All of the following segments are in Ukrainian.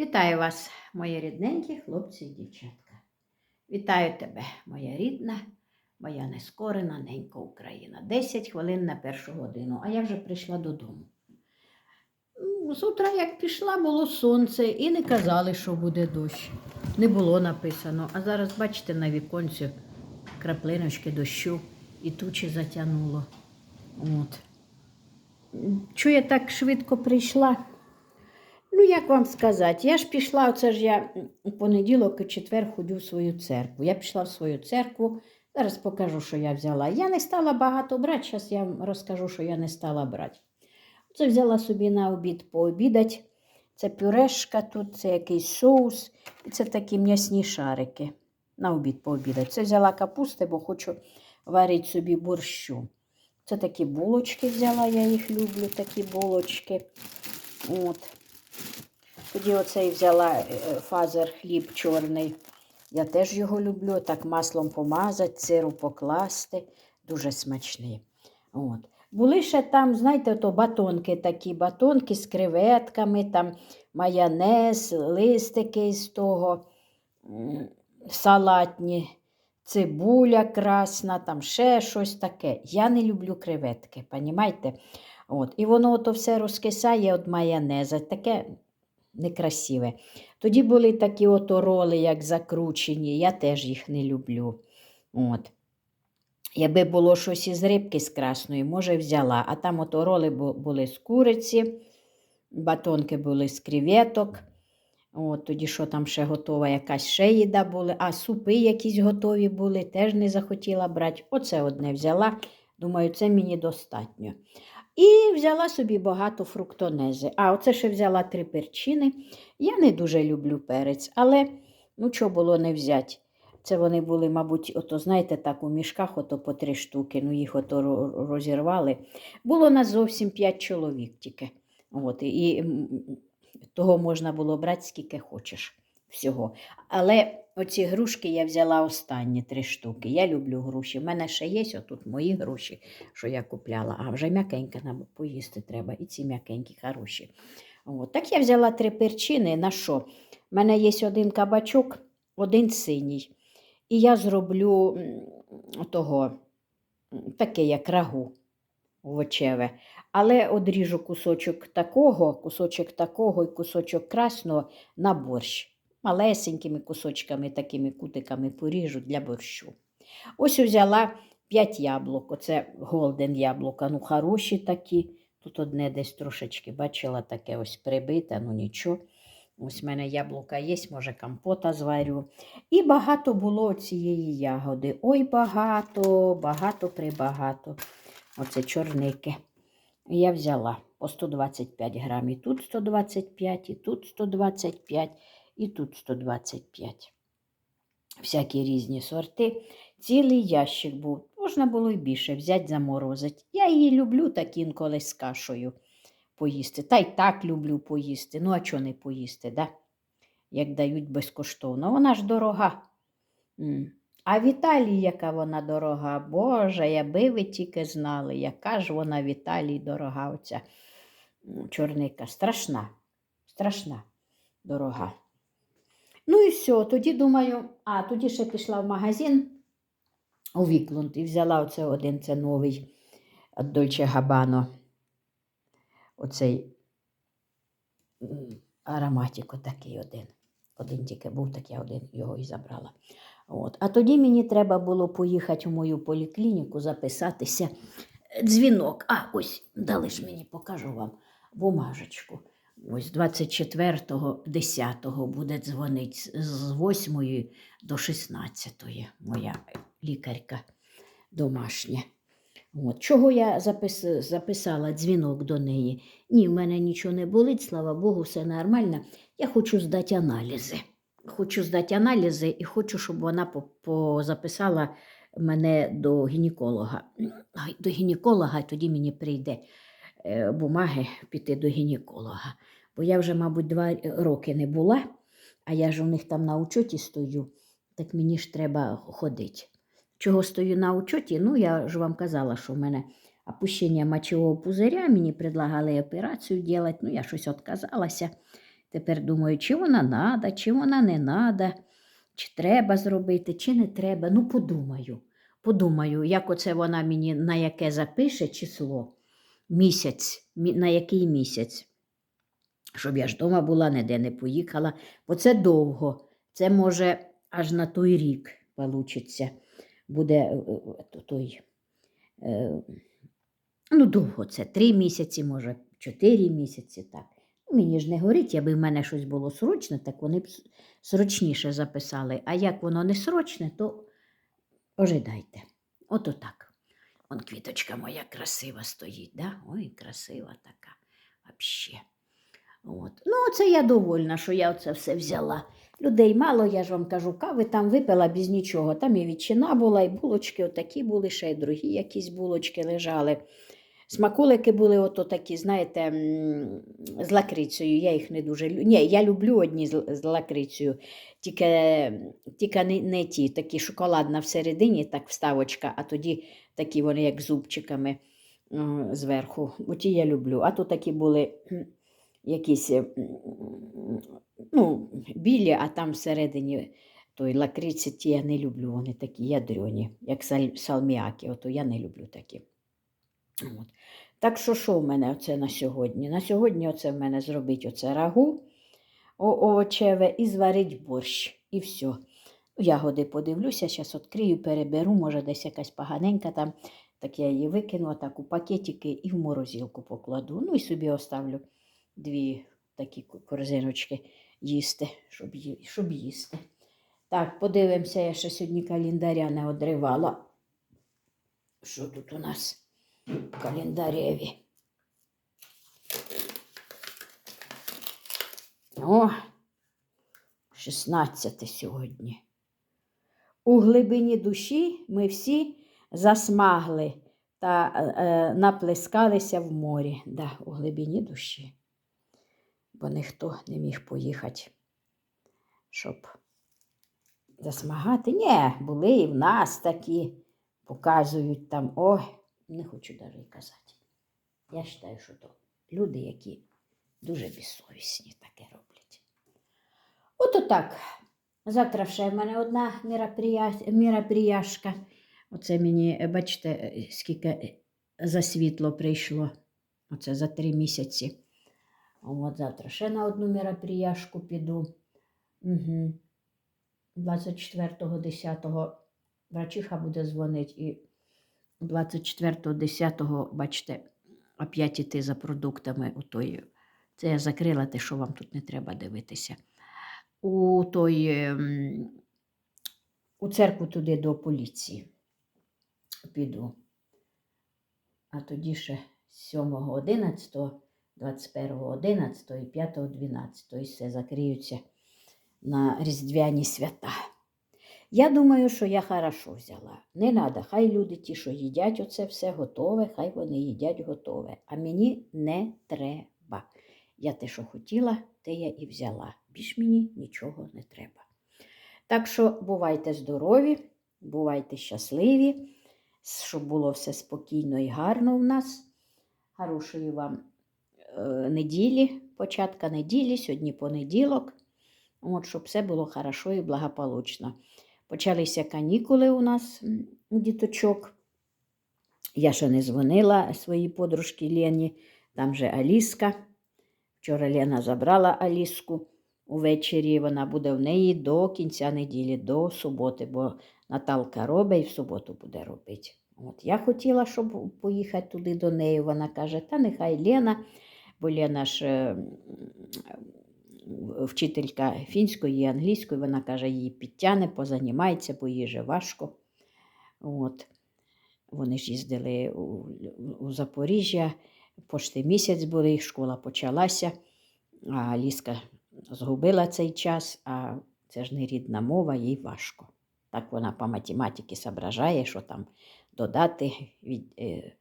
Вітаю вас, мої рідненькі хлопці і дівчатка. Вітаю тебе, моя рідна, моя нескорена ненька Україна. 10 хвилин на першу годину, а я вже прийшла додому. З утра, як пішла, було сонце, і не казали, що буде дощ. Не було написано. А зараз, бачите, на віконці краплиночки дощу і тучі затягнуло. От. Чого я так швидко прийшла? Ну, як вам сказати, я ж пішла, оце ж я у понеділок і четвер ходю в свою церкву. Я пішла в свою церкву, зараз покажу, що я взяла. Я не стала багато брати, зараз я вам розкажу, що я не стала брати. Це взяла собі на обід пообідати. Це пюрешка тут, це якийсь соус, і це такі м'ясні шарики. На обід пообідати. Це взяла капусти, бо хочу варити собі борщу. Це такі булочки взяла, я їх люблю, такі булочки. От. Тоді оцей взяла е, фазер хліб чорний. Я теж його люблю. Так маслом помазати, сиру покласти. Дуже смачний. От. Були ще там, знаєте, то батонки такі, батонки з креветками, там майонез, листики з того, салатні, цибуля красна, там ще щось таке. Я не люблю креветки, понімаєте? От. І воно ото все розкисає від майонеза. Таке некрасиве. Тоді були такі ото роли, як закручені, я теж їх не люблю. От. Якби було щось із рибки з красної, може, взяла. А там ото роли були з куриці, батонки були з креветок. От, тоді що там ще готова, якась ще їда були, а супи якісь готові були, теж не захотіла брати. Оце одне взяла. Думаю, це мені достатньо. І взяла собі багато фруктонези. А оце ще взяла три перчини. Я не дуже люблю перець, але ну чого було не взяти. Це вони були, мабуть, ото, знаєте, так у мішках ото по три штуки, ну їх ото розірвали. Було нас зовсім п'ять чоловік тільки. От, і того можна було брати скільки хочеш всього. Але оці грушки я взяла останні три штуки. Я люблю груші. У мене ще є отут мої груші, що я купляла. А вже м'якеньке нам поїсти треба. І ці м'якенькі хороші. От. Так я взяла три перчини. На що? У мене є один кабачок, один синій. І я зроблю того, таке, як рагу овочеве. Але одріжу кусочок такого, кусочок такого і кусочок красного на борщ. Малесенькими кусочками, такими кутиками поріжу для борщу. Ось взяла 5 яблук. Оце голден яблука. Ну, хороші такі. Тут одне десь трошечки бачила таке ось прибите, ну нічого. Ось в мене яблука є, може, компота зварю. І багато було цієї ягоди. Ой, багато, багато прибагато. Оце чорники. Я взяла по 125 грамів. Тут 125, і тут 125, і тут 125. Всякі різні сорти. Цілий ящик був. Можна було й більше взяти, заморозити. Я її люблю так інколи з кашею поїсти. Та й так люблю поїсти. Ну, а чого не поїсти, да? як дають безкоштовно. Вона ж дорога. А в Італії, яка вона дорога, Боже, якби ви тільки знали, яка ж вона в Італії дорога, оця чорника. Страшна, страшна дорога. Ну і все, тоді думаю, а тоді ще пішла в магазин у Віклунд і взяла оце один, це новий Дольче Габано. Оцей ароматик отакий один. Один тільки був, так я один його і забрала. От. А тоді мені треба було поїхати в мою поліклініку, записатися. Дзвінок. А, ось дали ж мені, покажу вам бумажечку. Ось 24-го, 10-го буде дзвонити з- з 8 до 16 моя лікарка домашня. От. Чого я запис... записала дзвінок до неї? Ні, в мене нічого не болить, слава Богу, все нормально. Я хочу здати аналізи. Хочу здати аналізи і хочу, щоб вона по- позаписала мене до гінеколога. До гінеколога, тоді мені прийде бумаги піти до гінеколога. Бо я вже, мабуть, два роки не була, а я ж у них там на учоті стою, так мені ж треба ходити. Чого стою на учоті? Ну, я ж вам казала, що в мене опущення мочового пузиря, мені предлагали операцію робити, ну я щось відказалася. Тепер думаю, чи вона надо, чи вона не надо, чи треба зробити, чи не треба. Ну, подумаю. Подумаю, як оце вона мені на яке запише число, місяць, на який місяць. Щоб я ж дома була, ніде не поїхала, бо це довго. Це може аж на той рік получиться. Буде е, е, то- той. Е, ну, довго це три місяці, може, чотири місяці. так. Мені ж не горить, аби в мене щось було срочне, так вони б срочніше записали. А як воно не срочне, то ожидайте. Ото так. Он квіточка моя красива стоїть, да? Ой, красива така. Вообще. От. Ну, це я довольна, що я це все взяла. Людей мало, я ж вам кажу, кави там випила без нічого. Там і ветчина була, і булочки отакі були, ще й другі якісь булочки лежали. Смаколики були ото такі, знаєте, з лакрицею. Я їх не дуже люблю. Ні, я люблю одні з, лакрицею, тільки, тільки не, не ті, такі шоколадна всередині, так вставочка, а тоді такі вони, як зубчиками зверху. Оті я люблю. А то такі були якісь ну, білі, а там всередині той лакриці ті я не люблю. Вони такі ядрені, як саль- салміаки. Ото я не люблю такі. От. Так що що в мене оце на сьогодні? На сьогодні оце в мене зробить оце рагу овочеве і зварить борщ. І все. Ягоди подивлюся, зараз відкрию, переберу, може десь якась поганенька там. Так я її викину так у пакетики і в морозилку покладу. Ну і собі оставлю дві такі корзиночки їсти, щоб, щоб їсти. Так, подивимося, я ще сьогодні календаря не одривала. Що тут у нас календареві? О, 16 сьогодні. У глибині душі ми всі засмагли та е, е, наплескалися в морі. Да, у глибині душі. Бо ніхто не міг поїхати, щоб засмагати. Ні, були і в нас такі, показують там. Ой, не хочу навіть казати. Я вважаю, що то люди, які дуже безсовісні таке роблять. Ото так. Завтра ще в мене одна міроприя- міроприяшка. Оце мені, е, бачите, е, скільки е, за світло прийшло. Оце за три місяці. От завтра ще на одну міроприяшку піду. Угу. 24.10 врачиха буде дзвонити і 24.10, бачите, опять іти за продуктами у. Це я закрила те, що вам тут не треба дивитися. У той ем, у церкву туди до поліції піду. А тоді ще 7.11, 21.11 і 5.12 і все закриються на різдвяні свята. Я думаю, що я хорошо взяла. Не треба, хай люди ті, що їдять оце все готове, хай вони їдять готове. А мені не треба. Я те, що хотіла, те я і взяла. Більш мені нічого не треба. Так що бувайте здорові, бувайте щасливі, щоб було все спокійно і гарно в нас. Хорошої вам е, неділі, початка неділі, сьогодні понеділок. От, щоб все було хорошо і благополучно. Почалися канікули у нас у діточок. Я ще не дзвонила своїй подружці Лені, там же Аліска. Вчора Лена забрала Аліску увечері. Вона буде в неї до кінця неділі, до суботи, бо Наталка робить і в суботу буде робити. От я хотіла, щоб поїхати туди до неї. Вона каже, та нехай Лена, бо Лена ж е, вчителька фінської і англійської, вона каже, її підтягне, позанімається, бо їй же важко. От. Вони ж їздили у, у Запоріжжя, пошти місяць були, школа почалася, а Ліска згубила цей час, а це ж не рідна мова, їй важко. Так вона по математиці зображає, що там додати, від, е,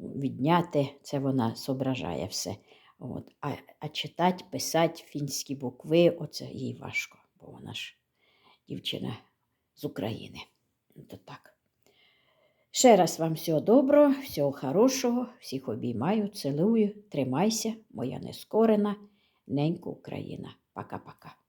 відняти, це вона зображає все. От. А, а читати, писати фінські букви, оце їй важко, бо вона ж дівчина з України. То так. Ще раз вам всього доброго, всього хорошого, всіх обіймаю, цілую, тримайся, моя нескорена ненька Україна. Пока-пока.